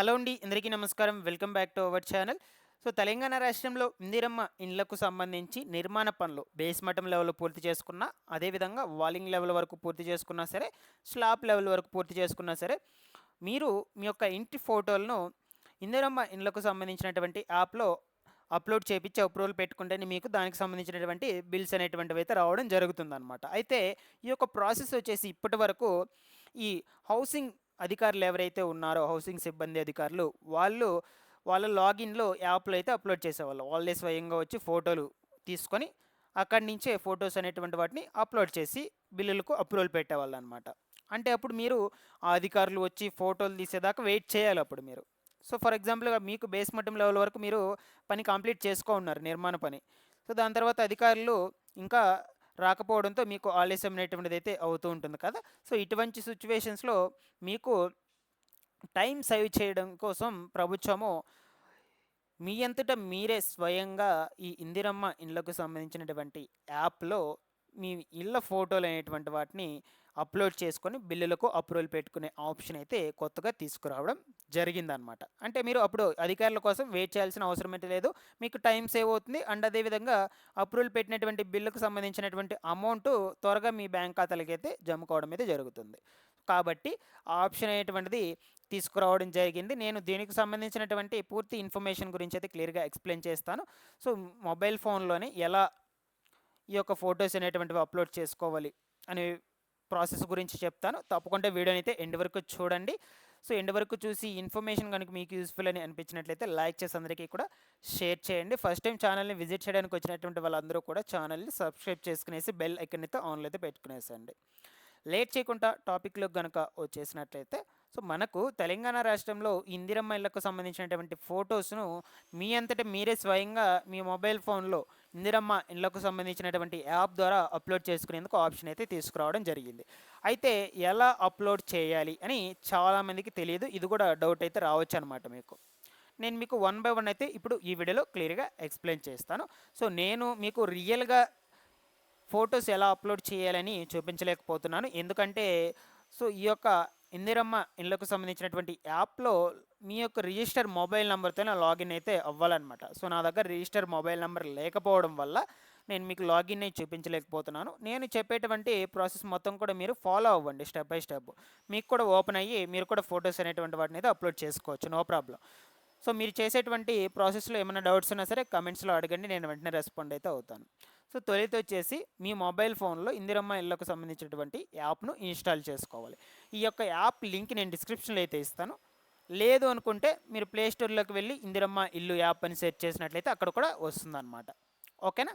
Hello అండి అందరికీ నమస్కారం. Welcome back to our channel. So Telangana రాష్ట్రంలో ఇందిరమ్మ ఇండ్లకు సంబంధించి నిర్మాణ పనులు బేస్ మటం లెవెల్ పూర్తి చేసుకున్నా అదేవిధంగా వాలింగ్ లెవెల్ వరకు పూర్తి చేసుకున్నా సరే స్లాబ్ లెవెల్ వరకు పూర్తి చేసుకున్నా సరే మీరు మీ యొక్క ఇంటి ఫోటోలను ఇందిరమ్మ ఇండ్లకు సంబంధించినటువంటి యాప్లో అప్లోడ్ చేపించి అప్రూవల్ పెట్టుకుంటేనే మీకు దానికి సంబంధించినటువంటి బిల్స్ అనేటువంటివి అయితే రావడం జరుగుతుందన్నమాట. అయితే ఈ యొక్క ప్రాసెస్ వచ్చేసి ఇప్పటి వరకు ఈ హౌసింగ్ అధికారులు ఎవరైతే ఉన్నారో హౌసింగ్ సిబ్బంది అధికారులు వాళ్ళు వాళ్ళ లాగిన్లో యాప్లో అయితే అప్లోడ్ చేసేవాళ్ళు. వాళ్ళే స్వయంగా వచ్చి ఫోటోలు తీసుకొని అక్కడి నుంచే ఫొటోస్ అనేటువంటి వాటిని అప్లోడ్ చేసి బిల్లులకు అప్రూవల్ పెట్టేవాళ్ళు అనమాట అంటే అప్పుడు మీరు ఆ అధికారులు వచ్చి ఫోటోలు తీసేదాకా వెయిట్ చేయాలి అప్పుడు మీరు. సో ఫర్ ఎగ్జాంపుల్గా మీకు బేస్ లెవెల్ వరకు మీరు పని కంప్లీట్ చేసుకో ఉన్నారు నిర్మాణ పని. సో దాని తర్వాత అధికారులు ఇంకా రాకపోవడంతో మీకు ఆలస్యం అనేటువంటిది అయితే అవుతూ ఉంటుంది కదా. సో ఇటువంటి సిచ్యువేషన్స్లో మీకు టైం సేవ్ చేయడం కోసం ప్రభుత్వము మీ అంతటా మీరే స్వయంగా ఈ ఇందిరమ్మ ఇండ్లకు సంబంధించినటువంటి యాప్లో మీ ఇళ్ళ ఫోటోలు అనేటువంటి వాటిని అప్లోడ్ చేసుకొని బిల్లులకు అప్రూవల్ పెట్టుకునే ఆప్షన్ అయితే కొత్తగా తీసుకురావడం జరిగిందనమాట అంటే మీరు అప్పుడు అధికారుల కోసం వెయిట్ చేయాల్సిన అవసరం అయితే లేదు. మీకు టైం సేవ్ అవుతుంది. అండ్ అదేవిధంగా అప్రూవల్ పెట్టినటువంటి బిల్లుకు సంబంధించినటువంటి అమౌంట్ త్వరగా మీ బ్యాంక్ ఖాతాలకి అయితే జమ కావడం అయితే జరుగుతుంది. కాబట్టి ఆ ఆప్షన్ అనేటువంటిది తీసుకురావడం జరిగింది. నేను దీనికి సంబంధించినటువంటి పూర్తి ఇన్ఫర్మేషన్ గురించి అయితే క్లియర్గా ఎక్స్ప్లెయిన్ చేస్తాను. సో మొబైల్ ఫోన్లోనే ఎలా ఈ యొక్క ఫొటోస్ అనేటువంటివి అప్లోడ్ చేసుకోవాలి అనే ప్రాసెస్ గురించి చెప్తాను. తప్పకుండా వీడియోని అయితే ఎండ్ వరకు చూడండి. సో ఎండ్ వరకు చూసి ఇన్ఫర్మేషన్ కనుక మీకు యూస్ఫుల్ అని అనిపించినట్లయితే లైక్ చేసి అందరికీ కూడా షేర్ చేయండి. ఫస్ట్ టైం ఛానల్ని విజిట్ చేయడానికి వచ్చినటువంటి వాళ్ళందరూ కూడా ఛానల్ని సబ్స్క్రైబ్ చేసుకునేసి బెల్ ఐకన్ అయితే ఆన్లో అయితే పెట్టుకునేసండి. లేట్ చేయకుండా టాపిక్లో కనుక వచ్చేసినట్లయితే సో మనకు తెలంగాణ రాష్ట్రంలో ఇందిరమ్మ ఇళ్ళకు సంబంధించినటువంటి ఫొటోస్ను మీ అంతటా మీరే స్వయంగా మీ మొబైల్ ఫోన్లో ఇందిరమ్మ ఇళ్ళకు సంబంధించినటువంటి యాప్ ద్వారా అప్లోడ్ చేసుకునేందుకు ఆప్షన్ అయితే తీసుకురావడం జరిగింది. అయితే ఎలా అప్లోడ్ చేయాలి అని చాలామందికి తెలియదు. ఇది కూడా డౌట్ అయితే రావచ్చు అనమాట మీకు. నేను మీకు వన్ బై వన్ అయితే ఇప్పుడు ఈ వీడియోలో క్లియర్గా ఎక్స్ప్లెయిన్ చేస్తాను. సో నేను మీకు రియల్గా ఫొటోస్ ఎలా అప్లోడ్ చేయాలని చూపించలేకపోతున్నాను. ఎందుకంటే సో ఈ యొక్క ఇందిరమ్మ ఇళ్ళకు సంబంధించినటువంటి యాప్లో మీ యొక్క రిజిస్టర్ మొబైల్ నెంబర్తోనే లాగిన్ అయితే అవ్వాలన్నమాట. సో నా దగ్గర రిజిస్టర్ మొబైల్ నెంబర్ లేకపోవడం వల్ల నేను మీకు లాగిన్ అయి చూపించలేకపోతున్నాను. నేను చెప్పేటువంటి ప్రాసెస్ మొత్తం కూడా మీరు ఫాలో అవ్వండి స్టెప్ బై స్టెప్. మీకు కూడా ఓపెన్ అయ్యి మీరు కూడా ఫొటోస్ అనేటువంటి వాటిని అయితే అప్లోడ్ చేసుకోవచ్చు. No problem. సో మీరు చేసేటువంటి ప్రాసెస్లో ఏమైనా డౌట్స్ ఉన్నా సరే కమెంట్స్లో అడగండి. నేను వెంటనే రెస్పాండ్ అయితే అవుతాను. సో తొలిత వచ్చేసి మీ మొబైల్ ఫోన్లో ఇందిరమ్మ ఇళ్ళకు సంబంధించినటువంటి యాప్ను ఇన్స్టాల్ చేసుకోవాలి. ఈ యొక్క యాప్ లింక్ నేను డిస్క్రిప్షన్లో అయితే ఇస్తాను. లేదు అనుకుంటే మీరు ప్లే స్టోర్లోకి వెళ్ళి ఇందిరమ్మ ఇల్లు యాప్ అని సెర్చ్ చేసినట్లయితే అక్కడ కూడా వస్తుందన్నమాట. ఓకేనా?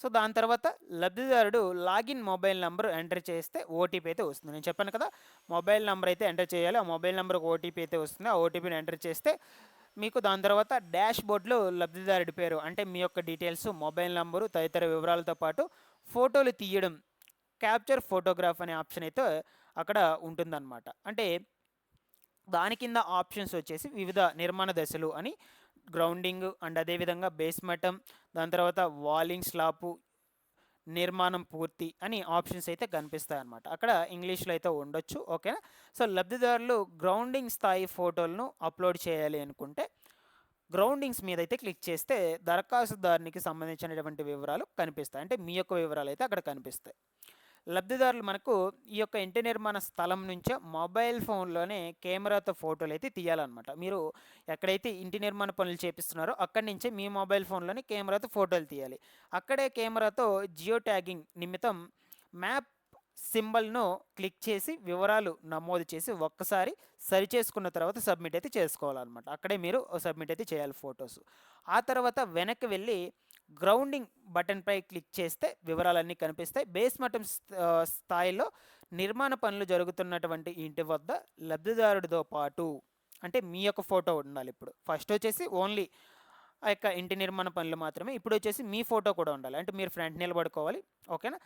సో దాని తర్వాత లబ్ధిదారుడు లాగిన్ మొబైల్ నెంబర్ ఎంటర్ చేస్తే ఓటీపీ అయితే వస్తుంది. నేను చెప్పాను కదా మొబైల్ నెంబర్ అయితే ఎంటర్ చేయాలి. ఆ మొబైల్ నెంబర్కి ఓటీపీ అయితే వస్తుంది. ఆ ఓటీపీని ఎంటర్ చేస్తే మీకు దాని తర్వాత డాష్ బోర్డ్లో లబ్ధిదారుడి పేరు అంటే మీ యొక్క డీటెయిల్స్ మొబైల్ నంబరు తదితర వివరాలతో పాటు ఫోటోలు తీయడం క్యాప్చర్ ఫోటోగ్రాఫ్ అనే ఆప్షన్ అయితే అక్కడ ఉంటుందన్నమాట. అంటే దాని కింద ఆప్షన్స్ వచ్చేసి వివిధ నిర్మాణ దశలు అని గ్రౌండింగ్ అండ్ అదేవిధంగా బేస్మటం దాని తర్వాత వాలింగ్ స్లాపు నిర్మాణం పూర్తి అని ఆప్షన్స్ అయితే కనిపిస్తాయి అన్నమాట అక్కడ ఇంగ్లీష్లో అయితే ఉండొచ్చు ఓకేనా? సో లబ్ధిదారులు గ్రౌండింగ్ స్థాయి ఫోటోలను అప్లోడ్ చేయాలి అనుకుంటే గ్రౌండింగ్స్ మీద అయితే క్లిక్ చేస్తే దరఖాస్తుదారునికి సంబంధించినటువంటి వివరాలు కనిపిస్తాయి. అంటే మీ యొక్క వివరాలు అయితే అక్కడ కనిపిస్తాయి. లబ్ధిదారులు మనకు ఈ యొక్క ఇంటి నిర్మాణ స్థలం నుంచే మొబైల్ ఫోన్లోనే కెమెరాతో ఫోటోలు అయితే తీయాలన్నమాట. మీరు ఎక్కడైతే ఇంటి నిర్మాణ పనులు చేపిస్తున్నారో అక్కడి నుంచే మీ మొబైల్ ఫోన్లోనే కెమెరాతో ఫోటోలు తీయాలి. అక్కడే కెమెరాతో జియో ట్యాగింగ్ నిమిత్తం మ్యాప్ సింబల్ను క్లిక్ చేసి వివరాలు నమోదు చేసి ఒక్కసారి సరి చేసుకున్న తర్వాత సబ్మిట్ అయితే చేసుకోవాలన్నమాట. అక్కడే మీరు సబ్మిట్ అయితే చేయాలి ఫొటోస్. ఆ తర్వాత వెనక్కి వెళ్ళి గ్రౌండింగ్ బటన్పై క్లిక్ చేస్తే వివరాలన్నీ కనిపిస్తాయి. బేస్ మఠం స్థాయిలో నిర్మాణ పనులు జరుగుతున్నటువంటి ఇంటి వద్ద లబ్ధిదారుడితో పాటు అంటే మీ యొక్క ఫోటో ఉండాలి ఇప్పుడు. ఫస్ట్ వచ్చేసి ఓన్లీ ఆ యొక్క ఇంటి నిర్మాణ పనులు మాత్రమే. ఇప్పుడు వచ్చేసి మీ ఫోటో కూడా ఉండాలి. అంటే మీరు ఫ్రంట్ నిలబడుకోవాలి. ఓకేనా?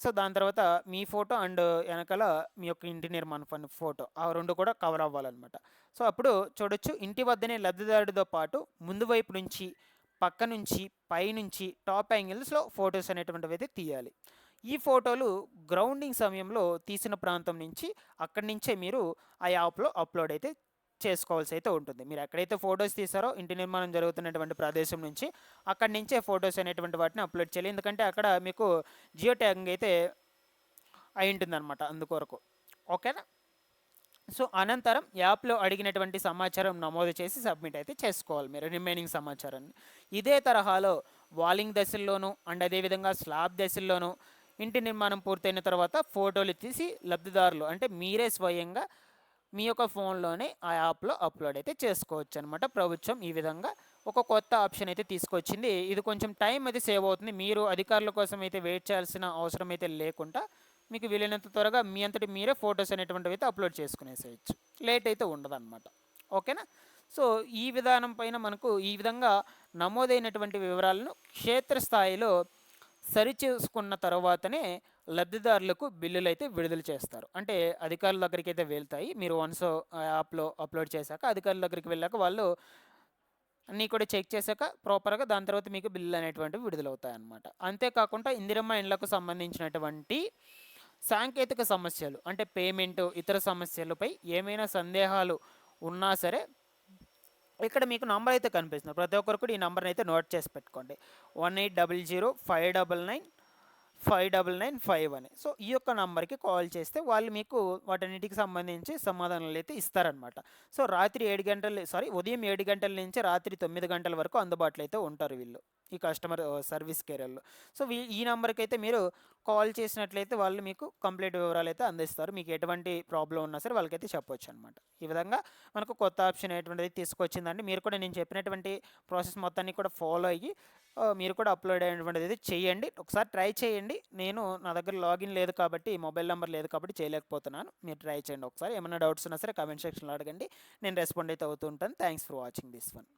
సో దాని తర్వాత మీ ఫోటో అండ్ వెనకాల మీ యొక్క ఇంటి నిర్మాణ పని ఫోటో ఆ రెండు కూడా కవర్ అవ్వాలన్నమాట. సో అప్పుడు చూడొచ్చు. ఇంటి వద్దనే లబ్ధిదారుడితో పాటు ముందు వైపు నుంచి పక్క నుంచి పైనుంచి టాప్ యాంగిల్స్లో ఫొటోస్ అనేటువంటివి అయితే తీయాలి. ఈ ఫోటోలు గ్రౌండింగ్ సమయంలో తీసిన ప్రాంతం నుంచి అక్కడి నుంచే మీరు ఆ యాప్లో అప్లోడ్ అయితే చేసుకోవాల్సి అయితే ఉంటుంది. మీరు ఎక్కడైతే ఫొటోస్ తీసారో ఇంటి నిర్మాణం జరుగుతున్నటువంటి ప్రదేశం నుంచి అక్కడి నుంచే ఫొటోస్ అనేటువంటి వాటిని అప్లోడ్ చేయాలి. ఎందుకంటే అక్కడ మీకు జియో ట్యాగింగ్ అయితే అయి ఉంటుందన్నమాట అందుకొరకు. ఓకేనా? సో అనంతరం యాప్లో అడిగినటువంటి సమాచారం నమోదు చేసి సబ్మిట్ అయితే చేసుకోవాలి మీరు రిమైనింగ్ సమాచారాన్ని. ఇదే తరహాలో వాలింగ్ దశల్లోనూ అండ్ అదేవిధంగా స్లాబ్ దశల్లోనూ ఇంటి నిర్మాణం పూర్తయిన తర్వాత ఫోటోలు తీసి లబ్ధిదారులు అంటే మీరే స్వయంగా మీ యొక్క ఫోన్లోనే ఆ యాప్లో అప్లోడ్ అయితే చేసుకోవచ్చు అనమాట ప్రభుత్వం ఈ విధంగా ఒక కొత్త ఆప్షన్ అయితే తీసుకొచ్చింది. ఇది కొంచెం టైం అయితే సేవ్ అవుతుంది. మీరు అధికారుల కోసం అయితే వెయిట్ చేయాల్సిన అవసరం అయితే లేకుండా మీకు వీలైనంత త్వరగా మీ అంతటి మీరే ఫొటోస్ అనేటువంటివి అయితే అప్లోడ్ చేసుకునేసేయచ్చు. లేట్ అయితే ఉండదన్నమాట. ఓకేనా? సో ఈ విధానం పైన మనకు ఈ విధంగా నమోదైనటువంటి వివరాలను క్షేత్రస్థాయిలో సరిచేసుకున్న తర్వాతనే లబ్ధిదారులకు బిల్లులు అయితే విడుదల చేస్తారు. అంటే అధికారుల దగ్గరికి అయితే వెళ్తాయి. మీరు వన్స్ యాప్లో అప్లోడ్ చేశాక అధికారుల దగ్గరికి వెళ్ళాక వాళ్ళు అన్నీ కూడా చెక్ చేశాక ప్రాపర్గా దాని తర్వాత మీకు బిల్లులు అనేటువంటివి విడుదలవుతాయి అన్నమాట అంతేకాకుండా ఇందిరమ్మ ఇండ్లకు సంబంధించినటువంటి సాంకేతిక సమస్యలు అంటే పేమెంట్ ఇతర సమస్యలపై ఏమైనా సందేహాలు ఉన్నా సరే ఇక్కడ మీకు నంబర్ అయితే కనిపిస్తుంది. ప్రతి ఒక్కరు కూడా ఈ నెంబర్ని అయితే నోట్ చేసి పెట్టుకోండి. One eight double zero five double nine five double nine five అని సో ఈ యొక్క నంబర్కి కాల్ చేస్తే వాళ్ళు మీకు వాటన్నిటికి సంబంధించి సమాధానాలు అయితే ఇస్తారనమాట సో రాత్రి ఏడు గంటల సారీ ఉదయం ఏడు గంటల నుంచి రాత్రి తొమ్మిది గంటల వరకు అందుబాటులో అయితే ఉంటారు వీళ్ళు ఈ కస్టమర్ సర్వీస్ కేరియర్లో. సో వీ ఈ నెంబర్కి అయితే మీరు కాల్ చేసినట్లయితే వాళ్ళు మీకు కంప్లీట్ వివరాలు అయితే అందిస్తారు. మీకు ఎటువంటి ప్రాబ్లం ఉన్నా సరే వాళ్ళకైతే చెప్పొచ్చు అనమాట ఈ విధంగా మనకు కొత్త ఆప్షన్ అనేటువంటిది తీసుకొచ్చిందండి మీరు కూడా నేను చెప్పినటువంటి ప్రాసెస్ మొత్తాన్ని కూడా ఫాలో అయ్యి మీరు కూడా అప్లోడ్ అయినటువంటిది అయితే చేయండి. ఒకసారి ట్రై చేయండి. నేను నా దగ్గర లాగిన్ లేదు కాబట్టి మొబైల్ నెంబర్ లేదు కాబట్టి చేయలేకపోతున్నాను. మీరు ట్రై చేయండి ఒకసారి. ఏమైనా డౌట్స్ ఉన్నా సరే కామెంట్ సెక్షన్లో అడగండి. నేను రెస్పాండ్ అయితే అవుతూ ఉంటాను. Thanks for watching this one.